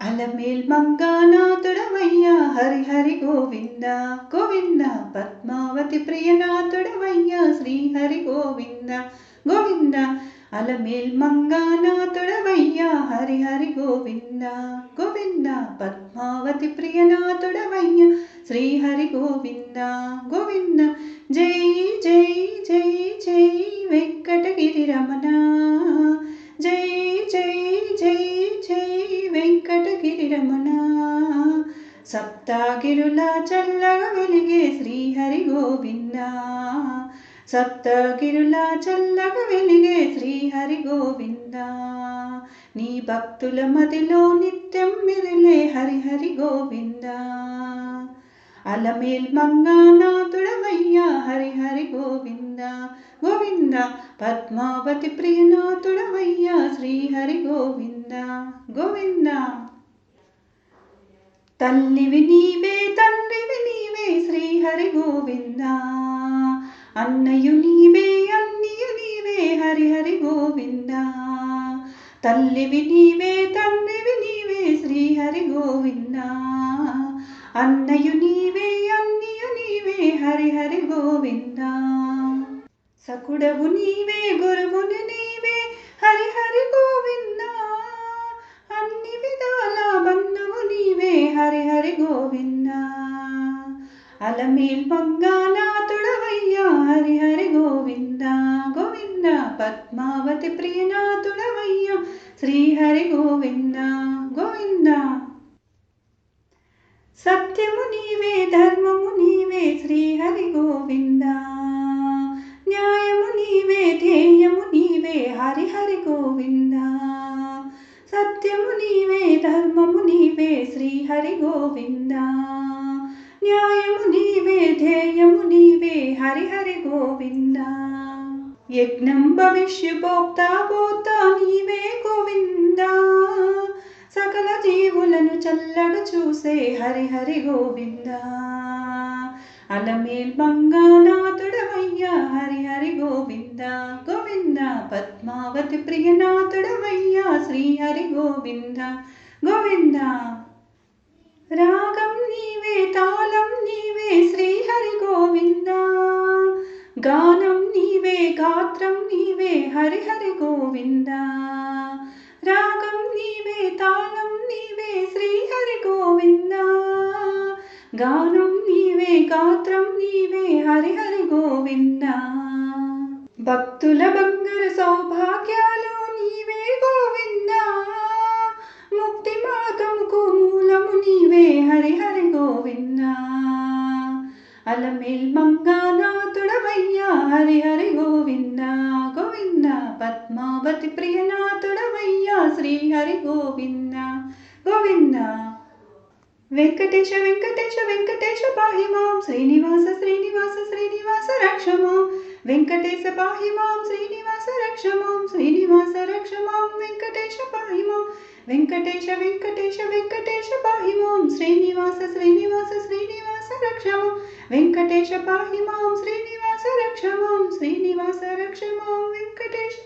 అలమేల్ మంగానాథుడవయ్యా హరి హరి గోవింద గోవింద పద్మావతి ప్రియనాథుడవయ్యా శ్రీ హరి గోవింద గోవింద. అలమేల్ మంగానాథుడవయ్యా హరి హరి గోవింద గోవింద పద్మావతి ప్రియనాథుడవయ్యా శ్రీ హరి గోవింద గోవింద. జై జై వెంకటగిరి రమణ సప్తగిరుల చల్లగా వెలిగే శ్రీహరి గోవింద? సప్తగిరుల చల్లగా వెలిగే శ్రీహరి గోవింద? నీ భక్తుల మదిలో నిత్యం మిరిలే హరిహరి గోవింద? అలమేల్ మంగానాథుడవయ్యా హరిహరి గోవింద? గోవింద పద్మావతి ప్రియనాథుడవయ్యా శ్రీహరి గోవింద? గోవింద. తల్లివి నీవే తండ్రివి నీవే శ్రీహరి గోవింద అన్నయు నీవే అన్నియు నీవే హరిహరి గోవింద తల్లివి నీవే తండ్రివి నీవే శ్రీహరి గోవింద అన్నయు నీవే అన్నియు నీవే హరిహరి గోవింద సకుడవు నీవే గురువుని నీవే హరిహరి గోవిందా అన్ని విధాల బంధువు నీవే హరిహరి గోవింద. అలమేల్ మంగానాథుడవయ్యా హరిహరి గోవింద. గోవింద పద్మావతి ప్రియనాథుడవయ్యా శ్రీహరి గోవింద. గోవింద. సత్యము నీవే ధర్మము నీవే శ్రీహరి గోవిందా. నీవే శ్రీహరి గోవింద. న్యాయము నీవే ధ్యేయము నీవే హరిహరి గోవింద. యజ్ఞం భవిష్య భోక్త భోత నీవే గోవింద. సకల జీవులను చల్లగా చూసే హరిహరి గోవింద. అలమేల్ బంగానాథుడవయ్యా హరిహరి గోవింద. గోవింద పద్మావతి ప్రియనాథుడవయ్యా శ్రీహరి గోవింద. గోవింద రాగం నీవే తాళం నీవే శ్రీహరి గోవింద. గానం నీవే గాత్రం నీవే హరిహరి గోవింద. రాగం నీవే తాళం నీవే శ్రీహరి గోవింద. గానం నీవే గాత్రం నీవే హరిహరి గోవింద. భక్తుల బంగారు సౌభాగ్యాలు అలమేల్ మంగానాథుడవయ్యా హరిహరి గోవింద గోవింద పద్మావతి ప్రియనాథుడవయ్యా శ్రీహరి గోవింద గోవింద. వెంకటేశ వెంకటేశ వెంకటేశ పాహి మాం శ్రీనివాస శ్రీనివాస శ్రీనివాస రక్ష మాం. వెంకటేశ పాహి మాం శ్రీనివాస రక్ష మాం శ్రీనివాస రక్ష మాం వెంకటేశ పాహి మాం. వెంకటేశ వెంకటేశ వెంకటేశ పాహి మాం శ్రీనివాస శ్రీనివాస శ్రీనివాస రక్ష మాం వెంకటేశ పాహి మాం శ్రీనివాస రక్ష మాం శ్రీనివాస రక్ష మాం వెంకటేశ పాహి మాం